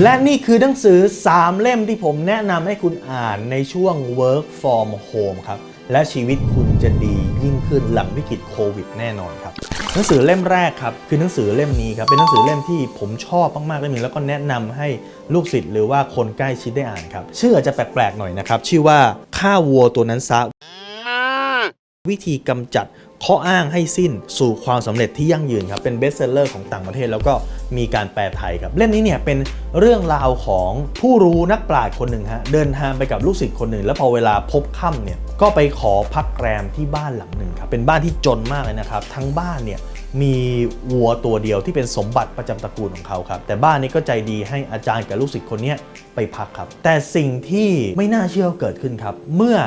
และนี่คือหนังสือ 3 เล่มที่ผมแนะนำให้คุณอ่านในช่วง work from home ครับ และชีวิตคุณจะดียิ่งขึ้นหลังวิกฤตโควิดแน่นอนครับหนังสือเล่มแรกครับคือหนังสือเล่มนี้ครับเป็นหนังสือเล่มที่ผมชอบมากๆเล่มนี้แล้วก็แนะนำให้ลูกศิษย์หรือว่าคนใกล้ชิดได้อ่านครับชื่ออาจจะแปลกๆหน่อยนะครับ ชื่อว่าฆ่าวัวตัวนั้นซะวิธีกำจัด ข้ออ้างให้สิ้นสู่ความสำเร็จที่ยั่งยืนครับ เป็นเบสเซลเลอร์ของต่างประเทศ แล้วก็มีการแปลไทยครับเล่มนี้เนี่ยเป็นเรื่องราวของผู้รู้นักปราชญ์คนหนึ่งฮะเดินทางไปกับลูกศิษย์คนหนึ่ง แล้วพอเวลาพบค่ำเนี่ยก็ไปขอพักแรมที่บ้านหลังหนึ่งครับเป็นบ้านที่จนมากเลยนะครับทั้งบ้านเนี่ยมีวัวตัวเดียวที่เป็นสมบัติประจำตระกูลของเขาครับ แต่บ้านนี้ก็ใจดีให้อาจารย์กับลูกศิษย์คนนี้ไปพักครับ แต่สิ่งที่ไม่น่าเชื่อเกิดขึ้นครับ เมื่อ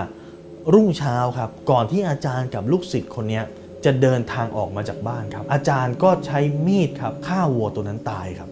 รุ่งเช้าครับ ก่อนที่อาจารย์กับลูกศิษย์คนนี้จะเดินทางออกมาจากบ้านครับ อาจารย์ก็ใช้มีดครับฆ่าวัวตัวนั้นตายครับ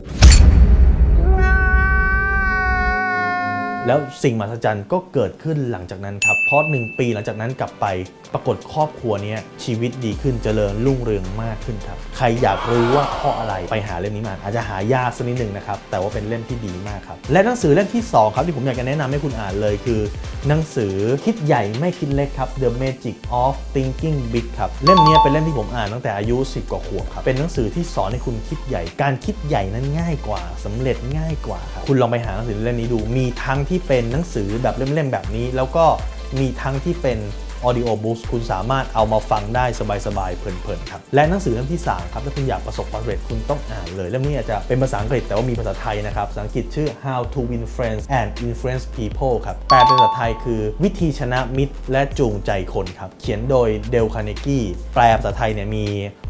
แล้วสิ่งมหัศจรรย์ก็เกิดขึ้นหลังจากนั้นครับ เพราะหนึ่งปีหลังจากนั้นกลับไป ปรากฏครอบครัวนี้ชีวิตดีขึ้นเจริญรุ่งเรืองมากขึ้นครับ ใครอยากรู้ว่าเพราะอะไรไปหาเล่มนี้มาอาจจะหายากสักนิดหนึ่งนะครับ แต่ว่าเป็นเล่มที่ดีมากครับ และหนังสือเล่มที่ 2 ครับที่ผมอยากจะแนะนำให้คุณอ่านเลยคือ หนังสือคิดใหญ่ไม่คิดเล็กครับ The Magic of Thinking Big ครับเล่มนี้เป็นเล่มที่ผมอ่านตั้งแต่อายุ 10 กว่าขวบครับเป็นหนังสือที่สอนให้คุณคิดใหญ่ การคิดใหญ่นั้นง่ายกว่าสำเร็จง่ายกว่าครับคุณลองไปหาหนังสือเล่มนี้ดูมีทั้งทที่เป็นหนังสือแบบเล่มๆแบบนี้ แล้วก็มีทั้งที่เป็น Audio Books คุณสามารถเอามาฟังได้สบายๆ เพลินๆ ครับ และหนังสือเล่มที่ 3 ครับ ถ้าคุณอยากประสบความสำเร็จคุณต้องอ่านเลย เล่มนี้อาจจะเป็นภาษาอังกฤษแต่ว่ามีภาษาไทยนะครับ ภาษาอังกฤษชื่อ How to Win Friends and Influence People ครับ แปลเป็นภาษาไทยคือวิธีชนะมิตร และจูงใจคนครับ เขียนโดยเดลคาเนกี้แปลภาษาไทยเนี่ยมี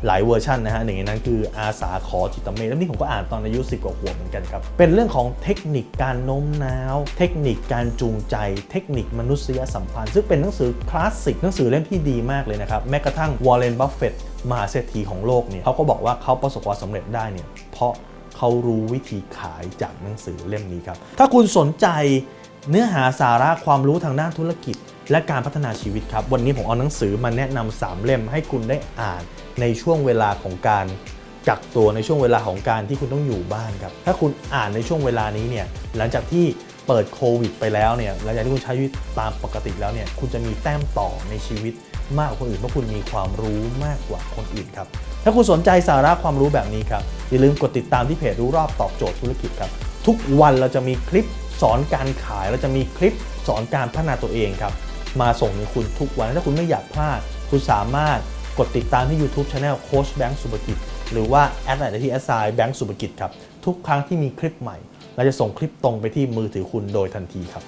หลายเวอร์ชันนะฮะหนึ่งในนั้นคืออาสาขอจิตเมธเล่มนี้ผมก็อ่านตอนอายุ10กว่าขวบเหมือนกันครับ เป็นเรื่องของเทคนิคการโน้มน้าว เทคนิคการจูงใจ เทคนิคมนุษยสัมพันธ์ ซึ่งเป็นหนังสือคลาสสิกหนังสือเล่มที่ดีมากเลยนะครับ แม้กระทั่งวอร์เรนบัฟเฟตมหาเศรษฐีของโลกเนี่ยเขาก็บอกว่าเขาประสบความสำเร็จได้เนี่ยเพราะเขารู้วิธีขายจากหนังสือเล่มนี้ครับ ถ้าคุณสนใจเนื้อหาสาระความรู้ทางด้านธุรกิจ และการพัฒนาชีวิตครับ วันนี้ผมเอาหนังสือมาแนะนำสามเล่มให้คุณได้อ่านในช่วงเวลาของการกักตัวในช่วงเวลาของการที่คุณต้องอยู่บ้านครับ ถ้าคุณอ่านในช่วงเวลานี้เนี่ยหลังจากที่ เปิดโควิดไปแล้วเนี่ยหลังจากที่คุณใช้ชีวิตตามปกติแล้วเนี่ยคุณจะมีแต้มต่อในชีวิตมากกว่าคนอื่นเพราะคุณมีความรู้มากกว่าคนอื่นครับ ถ้าคุณสนใจสาระความรู้แบบนี้ครับ อย่าลืมกดติดตามที่เพจรู้รอบตอบโจทย์ธุรกิจครับ ทุกวันเราจะมีคลิปสอนการขาย เราจะมีคลิปสอนการพัฒนาตัวเองครับ มาส่งถึงคุณทุกวันถ้าคุณไม่อยากพลาด คุณสามารถกดติดตามที่ YouTube Channel โค้ชแบงค์สุภกิจหรือว่าแอดไลน์ที่แอสไซน์แบงค์สุภกิจครับทุกครั้งที่มีคลิปใหม่ เราจะส่งคลิปตรงไปที่มือถือคุณโดยทันทีครับ